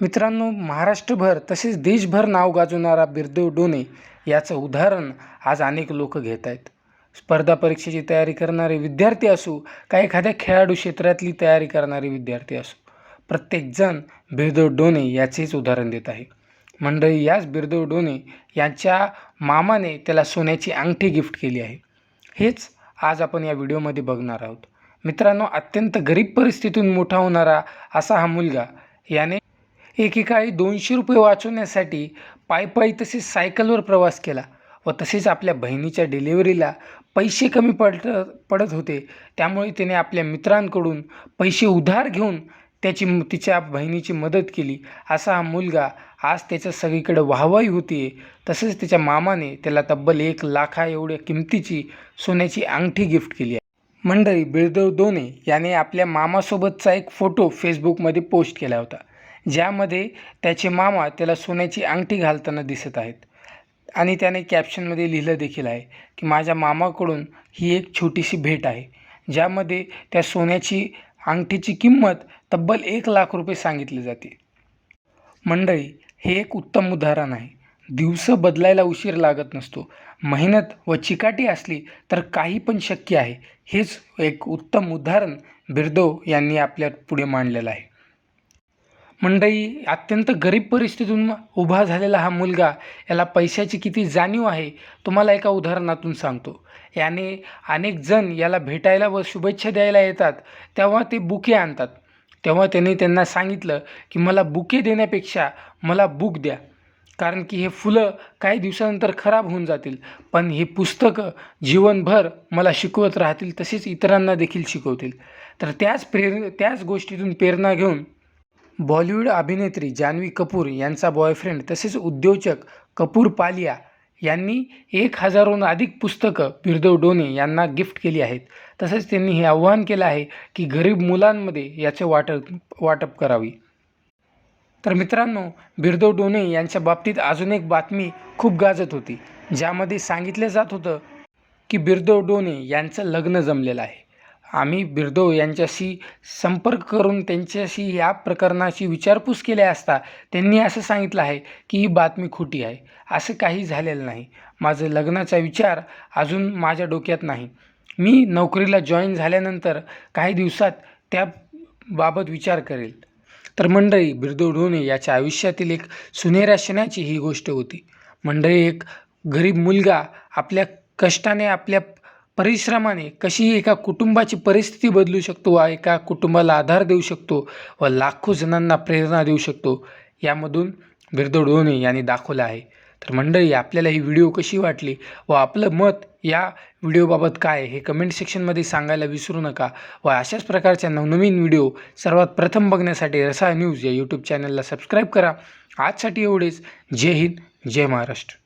मित्रांनो महाराष्ट्रभर तसेच देशभर नाव गाजवणारा बिरदेव डोने याचं उदाहरण आज अनेक लोक घेत आहेत. स्पर्धा परीक्षेची तयारी करणारे विद्यार्थी असो का एखाद्या खेळाडू क्षेत्रातली तयारी करणारे विद्यार्थी असो प्रत्येकजण बिरदेव डोने याचेच उदाहरण देत आहे. मंडळी याच बिरदेव डोने यांच्या मामाने त्याला सोन्याची अंगठी गिफ्ट केली आहे. हेच आज आपण या व्हिडिओमध्ये बघणार आहोत. मित्रांनो अत्यंत गरीब परिस्थितीतून मोठा होणारा असा हा मुलगा याने एकेकाळी दोनशे रुपये वाचवण्यासाठी पायी तसेच सायकलवर प्रवास केला व तसेच आपल्या बहिणीच्या डिलिव्हरीला पैसे कमी पडत पडत होते. त्यामुळे तिने आपल्या मित्रांकडून पैसे उधार घेऊन त्याची तिच्या बहिणीची मदत केली. असा हा मुलगा आज त्याच्या सगळीकडे वाहवाही होती तसेच त्याच्या मामाने त्याला तब्बल एक लाखा एवढ्या किमतीची सोन्याची अंगठी गिफ्ट केली आहे. मंडळी बिळदेव दोने याने आपल्या मामासोबतचा एक फोटो फेसबुकमध्ये पोस्ट केला होता. ज्यामध्ये त्याचे मामा त्याला सोन्याची अंगठी घालताना दिसत आहेत. आणि त्याने कॅप्शनमध्ये लिहिलं देखील आहे की माझ्या मामाकडून ही एक छोटीशी भेट आहे ज्यामध्ये त्या सोन्याची अंगठीची किंमत तब्बल एक लाख रुपये सांगितली जाते. मंडळी हे एक उत्तम उदाहरण आहे. दिवसं बदलायला उशीर लागत नसतो. मेहनत व चिकाटी असली तर काही पण शक्य आहे. हेच एक उत्तम उदाहरण बिरदो यांनी आपल्या पुढे मांडलेलं आहे. मंडई अत्यंत गरीब परिस्थितीतून उभा झालेला हा मुलगा याला पैशाची किती जाणीव आहे तुम्हाला एका उदाहरणातून सांगतो. याने अनेक जण याला भेटायला व शुभेच्छा द्यायला येतात तेव्हा ते बुके आणतात. तेव्हा त्याने त्यांना सांगितलं की मला बुके देण्यापेक्षा मला बुक द्या कारण की हे फुलं काही दिवसानंतर खराब होऊन जातील. पण हे पुस्तकं जीवनभर मला शिकवत राहतील तसेच इतरांना देखील शिकवतील. तर त्याच प्रेर त्याच गोष्टीतून प्रेरणा घेऊन बॉलिवूड अभिनेत्री जान्हवी कपूर यांचा बॉयफ्रेंड तसेच उद्योजक कपूर पालिया यांनी एक हजारहून अधिक पुस्तकं बिरदेव डोने यांना गिफ्ट केली आहेत. तसेच त्यांनी हे आव्हान केलं आहे की गरीब मुलांमध्ये याचे वाटप वाटप करावी. तर मित्रांनो बिरदेव डोने यांच्या बाबतीत अजून एक बातमी खूप गाजत होती ज्यामध्ये सांगितलं जात होतं की बिरदेव डोने यांचं लग्न जमलेलं आहे. आम्ही बिर्दो यांच्याशी संपर्क करून त्यांच्याशी या प्रकरणाची विचारपूस केल्या असता त्यांनी असं सांगितलं आहे की ही बातमी खोटी आहे. असं काही झालेलं नाही. माझं लग्नाचा विचार अजून माझ्या डोक्यात नाही. मी नोकरीला जॉईन झाल्यानंतर काही दिवसात त्याबाबत विचार करेल. तर मंडळी बिर्दो ढोणे याच्या आयुष्यातील एक सुनेऱ्या क्षणाची ही गोष्ट होती. मंडळी एक गरीब मुलगा आपल्या कष्टाने आपल्या परिश्रमाने कशी एका कुटुंबाची परिस्थिती बदलू शकतो व एका कुटुंबाला आधार देऊ शकतो व लाखो जणांना प्रेरणा देऊ शकतो यामधून बिरदो डोणे यांनी दाखवलं आहे. तर मंडळी आपल्याला ही व्हिडिओ कशी वाटली व आपलं मत या व्हिडिओबाबत काय हे कमेंट सेक्शनमध्ये सांगायला विसरू नका व अशाच प्रकारच्या नवनवीन व्हिडिओ सर्वात प्रथम बघण्यासाठी रसा न्यूज या यूट्यूब चॅनलला सबस्क्राईब करा. आजसाठी एवढेच. जय हिंद जय महाराष्ट्र.